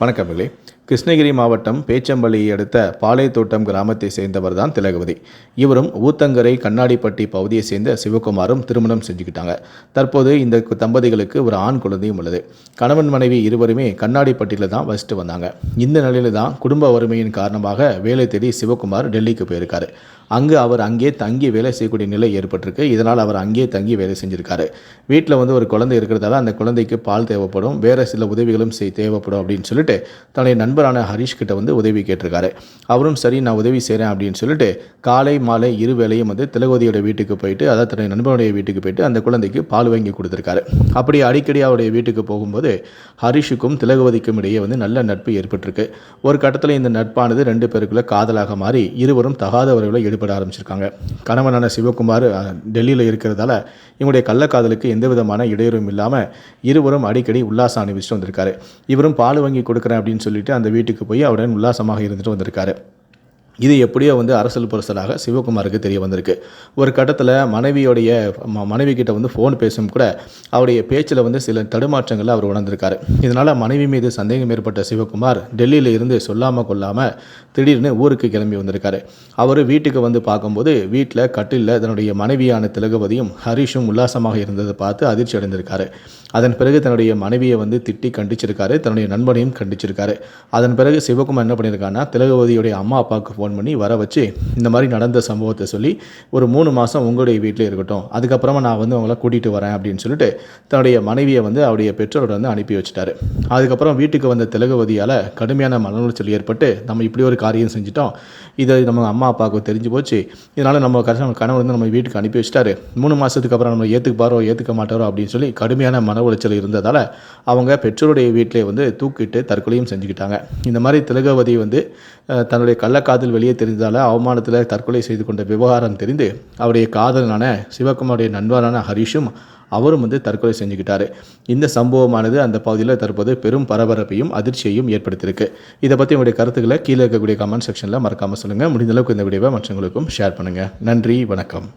வணக்கமில்லை கிருஷ்ணகிரி மாவட்டம் பேச்சம்பள்ளியை அடுத்த பாளையத்தோட்டம் கிராமத்தை சேர்ந்தவர் தான் திலகவதி. இவரும் ஊத்தங்கரை கண்ணாடிப்பட்டி பகுதியை சேர்ந்த சிவகுமாரும் திருமணம் செஞ்சுக்கிட்டாங்க. தற்போது இந்த தம்பதிகளுக்கு ஒரு ஆண் குழந்தையும் உள்ளது. கணவன் மனைவி இருவருமே கண்ணாடிப்பட்டியில் தான் வசித்து வந்தாங்க. இந்த நிலையில தான் குடும்ப வறுமையின் காரணமாக வேலை தேடி சிவகுமார் டெல்லிக்கு போயிருக்காரு. அங்கு அவர் அங்கே தங்கி வேலை செய்யக்கூடிய நிலை ஏற்பட்டிருக்கு. இதனால் அவர் அங்கேயே தங்கி வேலை செஞ்சிருக்காரு. வீட்டில் வந்து ஒரு குழந்தை இருக்கிறதால அந்த குழந்தைக்கு பால் தேவைப்படும். வேறு சில உதவிகளும் செய் தேவைப்படும் அப்படின்னு சொல்லிட்டு தன்னுடைய நண்பரான ஹரிஷ் கிட்ட வந்து உதவி கேட்டிருக்காரு. அவரும் சரி நான் உதவி செய்கிறேன் அப்படின்னு சொல்லிட்டு காலை மாலை இரு வேளையும் வந்து திலகோதியோட வீட்டுக்கு போயிட்டு அதாவது தன்னுடைய நண்பனுடைய வீட்டுக்கு போயிட்டு அந்த குழந்தைக்கு பால் வாங்கி கொடுத்துருக்காரு. அப்படி அடிக்கடி அவருடைய வீட்டுக்கு போகும்போது ஹரிஷுக்கும் திலகவதிக்கும் இடையே வந்து நல்ல நட்பு ஏற்பட்டிருக்கு. ஒரு கட்டத்தில் இந்த நட்பானது ரெண்டு பேருக்குள்ள காதலாக மாறி இருவரும் தகாத உறவில் ஈடுபட ஆரம்பிச்சிருக்காங்க. கணவனான சிவகுமார் டெல்லியில் இருக்கிறதால இவங்களுடைய கள்ளக்காதலுக்கு எந்த விதமான இடையூறும் இல்லாமல் இருவரும் அடிக்கடி உல்லாசம் அனுபவிச்சுட்டு வந்திருக்காரு. இவரும் பால் வாங்கி கொடுக்குறேன் அப்படின்னு சொல்லிட்டு அந்த வீட்டுக்கு போய் அவருடன் உல்லாசமாக இருந்துட்டு வந்திருக்காரு. இது எப்படியோ வந்து அரசல் புரசலாக சிவகுமாருக்கு தெரிய வந்திருக்கு. ஒரு கட்டத்தில் மனைவியோடைய ம- மனைவி கிட்ட வந்து ஃபோன் பேசும் கூட அவருடைய பேச்சில் வந்து சில தடுமாற்றங்களை அவர் உணர்ந்திருக்காரு. இதனால் மனைவி மீது சந்தேகம் ஏற்பட்ட சிவகுமார் டெல்லியில் இருந்து சொல்லாமல் கொள்ளாமல் திடீர்னு ஊருக்கு கிளம்பி வந்திருக்காரு. அவர் வீட்டுக்கு வந்து பார்க்கும்போது வீட்டில் கட்டிலில் தன்னுடைய மனைவியான திலகவதியும் ஹரிஷும் உல்லாசமாக இருந்ததை பார்த்து அதிர்ச்சி அடைந்திருக்காரு. அதன் பிறகு தன்னுடைய மனைவியை வந்து திட்டி கண்டிச்சிருக்காரு தன்னுடைய நண்பனையும் கண்டிச்சிருக்காரு. அதன் பிறகு சிவகுமார் என்ன பண்ணியிருக்காருன்னா திலகவதியுடைய அம்மா அப்பாவுக்கு ஃபோன் பண்ணி வர வச்சு இந்த மாதிரி நடந்த சம்பவத்தை சொல்லி ஒரு மூணு மாதம் உங்களுடைய வீட்டிலே இருக்கட்டும். அதுக்கப்புறமா நான் வந்து அவங்கள கூட்டிகிட்டு வரேன் அப்படின்னு சொல்லிட்டு தன்னுடைய மனைவியை வந்து அவருடைய பெற்றோரோட வந்து அனுப்பி வச்சுட்டாரு. அதுக்கப்புறம் வீட்டுக்கு வந்த திலகவதியால் கடுமையான மன உளைச்சல் ஏற்பட்டு நம்ம இப்படி ஒரு காரியம் செஞ்சிட்டோம். இதை நம்ம அம்மா அப்பாவுக்கு தெரிஞ்சு போச்சு. இதனால் நம்ம கஷ்டம் கணவர் வந்து நம்ம வீட்டுக்கு அனுப்பி வச்சுட்டாரு. மூணு மாதத்துக்கு அப்புறம் நம்ம ஏற்றுக்குப்பாரோ ஏற்றுக்க மாட்டாரோ அப்படின்னு சொல்லி கடுமையான மன உளைச்சல் இருந்ததால் அவங்க பெற்றோருடைய வீட்டிலே வந்து தூக்கிட்டு தற்கொலையும் செஞ்சுக்கிட்டாங்க. இந்த மாதிரி திலகவதி வந்து தன்னுடைய கள்ளக்காதல் வெளியே தெரிந்ததால் அவமானத்தில் தற்கொலை செய்து கொண்ட விவகாரம் தெரிந்து அவருடைய காதலனான சிவகுமாருடைய நண்பரான ஹரிஷும் அவரும் வந்து தற்கொலை செஞ்சுக்கிட்டாரு. இந்த சம்பவமானது அந்த பகுதியில் தற்போது பெரும் பரபரப்பையும் அதிர்ச்சியையும் ஏற்படுத்தியிருக்கு. இதை பற்றி உங்களுடைய கருத்துக்களை கீழே இருக்கக்கூடிய கமெண்ட் செக்ஷனில் மறக்காமல் சொல்லுங்கள் முடிந்த அளவுக்கு இந்த வீடியோவை மற்றவங்களுக்கும் ஷேர் பண்ணுங்கள் நன்றி வணக்கம்.